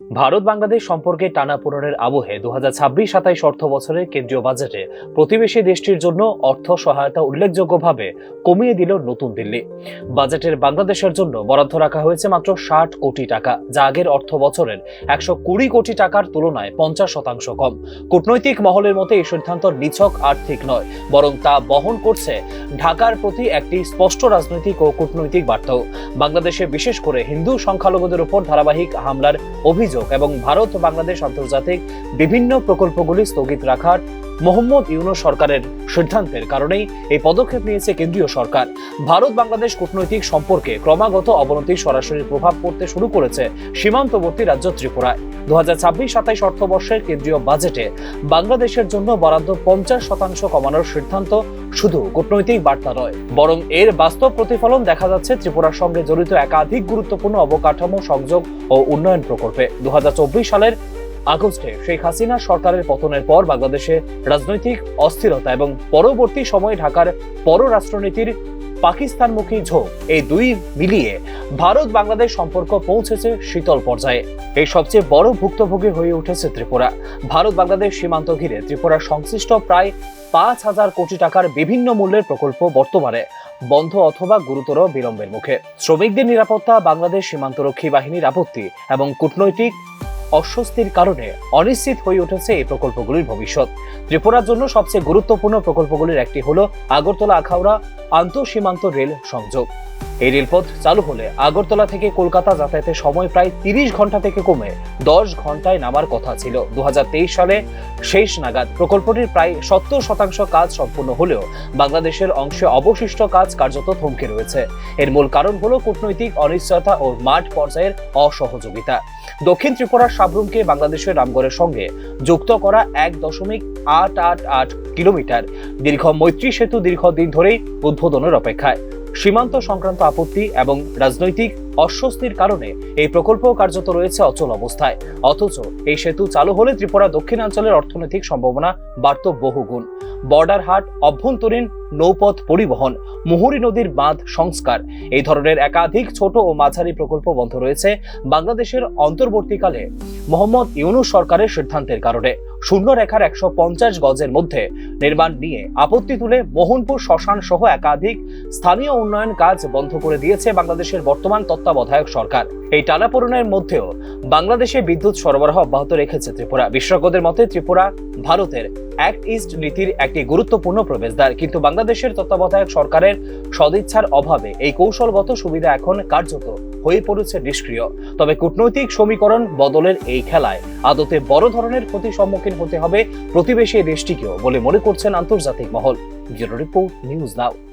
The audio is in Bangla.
ভারত বাংলাদেশ সম্পর্কে টানাপোড়েনের আবহে দু হাজার ছাব্বিশ সাতাইশ অর্থ বছরের কেন্দ্রীয় বাজেটে প্রতিবেশী দেশটির জন্য অর্থ সহায়তা উল্লেখযোগ্যভাবে কমিয়ে দিল নতুন দিল্লি। বাজেটের বাংলাদেশের জন্য বরাদ্দ রাখা হয়েছে মাত্র ষাট কোটি টাকা, যা আগের অর্থ বছরের একশো কুড়ি কোটি টাকার তুলনায় পঞ্চাশ শতাংশ কম। কূটনৈতিক মহলের মতে, এই সিদ্ধান্ত নিছক আর্থিক নয়, বরং তা বহন করছে ঢাকার প্রতি একটি স্পষ্ট রাজনৈতিক ও কূটনৈতিক বার্তাও। বাংলাদেশে বিশেষ করে হিন্দু সংখ্যালঘুদের উপর ধারাবাহিক হামলার অভিযোগ এবং ভারত ও বাংলাদেশ আন্তর্জাতিক বিভিন্ন প্রকল্পগুলি স্থগিত রাখার মোহাম্মদ ইউনুস সরকারের সিদ্ধান্তের কারণেই এই পদক্ষেপ নিয়েছে কেন্দ্রীয় সরকার। ভারত বাংলাদেশ কূটনৈতিক সম্পর্কে ক্রমাগত অবনতি সরাসরি প্রভাব পড়তে শুরু করেছে সীমান্তবর্তী রাজ্য ত্রিপুরায়। দু হাজার ছাব্বিশ সাতাইশ অর্থবর্ষের কেন্দ্রীয় বাজেটে বাংলাদেশের জন্য বরাদ্দ পঞ্চাশ শতাংশ কমানোর সিদ্ধান্ত শুধু কূটনৈতিক বার্তা নয়, বরং এর বাস্তব প্রতিফলন দেখা যাচ্ছে ত্রিপুরার সঙ্গে জড়িত একাধিক গুরুত্বপূর্ণ অবকাঠামো সংযোগ ও উন্নয়ন প্রকল্পে। দু হাজার চব্বিশ সালের আগস্টে শেখ হাসিনা সরকারের পতনের পর বাংলাদেশে রাজনৈতিক অস্থিরতা এবং পরবর্তী সময়ে ঢাকার পররাষ্ট্রনীতির পাকিস্তানমুখী ঝোঁক, এই দুই মিলিয়ে ভারত বাংলাদেশ সম্পর্ক পৌঁছেছে শীতল পর্যায়ে। এই সবচেয়ে বড় ভুক্তভোগী হয়ে উঠেছে ত্রিপুরা। ভারত বাংলাদেশ সীমান্ত ঘিরে ত্রিপুরার সংশ্লিষ্ট প্রায় পাঁচ হাজার কোটি টাকার বিভিন্ন মূল্যের প্রকল্প বর্তমানে বন্ধ অথবা গুরুতর বিলম্বের মুখে। শ্রমিকদের নিরাপত্তা, বাংলাদেশ সীমান্তরক্ষী বাহিনীর আপত্তি এবং কূটনৈতিক অস্বস্তির কারণে অনিশ্চিত হয়ে উঠেছে এই প্রকল্পগুলির ভবিষ্যৎ। ত্রিপুরার জন্য সবচেয়ে গুরুত্বপূর্ণ প্রকল্পগুলির একটি হল আগরতলা আখাউড়া আন্তঃসীমান্ত রেল সংযোগ। এই রেলপথ চালু হলে আগরতলা থেকে কলকাতা যাতায়াতের সময় প্রায় তিরিশ ঘণ্টা থেকে কমে দশ ঘন্টায় নামার কথা ছিল। দুহাজার তেইশ সালে শেষ নাগাদ প্রকল্পটির প্রায় সত্তর শতাংশ কাজ সম্পূর্ণ হলেও বাংলাদেশের অংশে অবশিষ্ট কাজ কার্যত থমকে রয়েছে। এর মূল কারণ হল কূটনৈতিক অনিশ্চয়তা ও মাঠ পর্যায়ের অসহযোগিতা। দক্ষিণ ত্রিপুরার সাবরুমকে বাংলাদেশের রামগড়ের সঙ্গে যুক্ত করা এক দশমিক আট আট আট কিলোমিটার দীর্ঘ মৈত্রী সেতু দীর্ঘদিন ধরেই উদ্বোধনের অপেক্ষায়। সীমান্ত সংক্রান্ত আপত্তি এবং রাজনৈতিক অস্বস্তির কারণে এই প্রকল্প কার্যত রয়েছে অচল অবস্থায়। অথচ এই সেতু চালু হলে ত্রিপুরা দক্ষিণাঞ্চলের অর্থনৈতিক সম্ভাবনা বাড়ত বহুগুণ। বর্ডার হাট, অভ্যন্তরীণ নৌপথ পরিবহন, মুহুরী নদীর বাঁধ সংস্কার এই ধরনের একাধিক ছোট ও মাঝারি প্রকল্প বন্ধ রয়েছে বাংলাদেশের অন্তর্বর্তীকালে। মোহাম্মদ ইউনুস সরকারের সিদ্ধান্তের কারণে। শূন্য রেখার একশো পঞ্চাশ গজের মধ্যে নির্মাণ নিয়ে আপত্তি তুলে মোহনপুর শ্মশান সহ একাধিক স্থানীয় উন্নয়ন কাজ বন্ধ করে দিয়েছে বাংলাদেশের বর্তমান তত্ত্বাবধায়ক সরকার। এই টানাপোড়েনের মধ্যেও বাংলাদেশে বিদ্যুৎ সরবরাহ অব্যাহত রেখেছে ত্রিপুরা। বিশেষজ্ঞদের মতে, ত্রিপুরা ভারতের অ্যাক্ট ইস্ট নীতির একটি গুরুত্বপূর্ণ প্রবেশদ্বার। কিন্তু বাংলাদেশের তত্ত্বাবধায়ক সরকারের সদিচ্ছার অভাবে এই কৌশলগত সুবিধা এখন কার্যত হয়ে পড়েছে নিষ্ক্রিয়। তবে কূটনৈতিক সমীকরণ বদলের এই খেলায় আদতে বড় ধরনের ক্ষতির সম্মুখীন হতে হবে প্রতিবেশী দেশটিকেও বলে মনে করছেন আন্তর্জাতিক মহল। Bureau report news now.